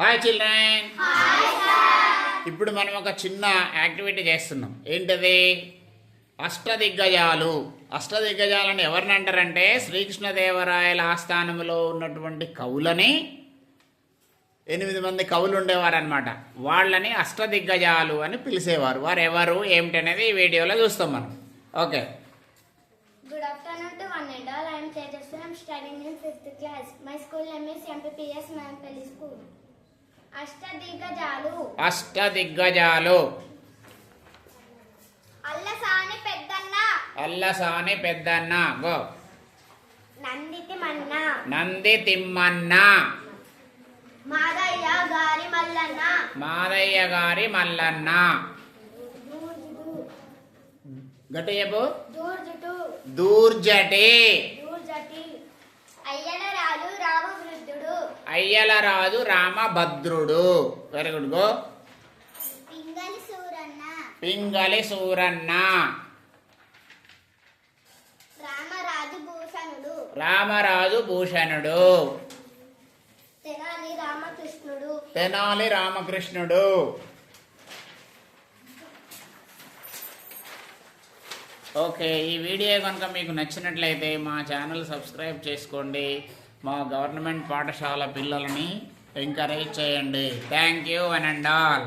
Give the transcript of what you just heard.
Hi children ఇప్పుడు మనం ఒక చిన్న యాక్టివిటీ చేస్తున్నాం. ఏంటది? అష్టదిగ్గజాలు. అష్టదిగ్గజాలని ఎవరిని అంటారంటే శ్రీకృష్ణదేవరాయల ఆస్థానంలో ఉన్నటువంటి కవులని ఎనిమిది మంది కవులు ఉండేవారనమాట వాళ్ళని అష్టదిగ్గజాలు అని పిలిచేవారు. వారు ఎవరు ఏమిటనేది ఈ వీడియోలో చూస్తాం మనం. Okay Good afternoon to one and all. I am Tejas. I am studying in fifth class. My school name is MPPS Manpelli School. అష్టదిగ్గజాలు. అష్టదిగ్గజాలు. అల్లసాని పెద్దన్న. అల్లసాని పెద్దన్న. గో. నంది తిమ్మన్న. మాదయ్య గారి మల్లన్న. మాదయ్య గారి మల్లన్న. గట్టి చెప్పు. దూర్జుటు Dhurjati Dhurjati. Ayyalaraju Ramabhadrudu. Very good go Pingali Surana. Ramaraju Bhushanudu. Tenali Ramakrishnudu. Okay ఈ video కనుక మీకు నచ్చినట్లయితే మా ఛానల్ సబ్స్క్రైబ్ చేసుకోండి. మా గవర్నమెంట్ పాఠశాల పిల్లలని ఎంకరేజ్ చేయండి. Thank you and all.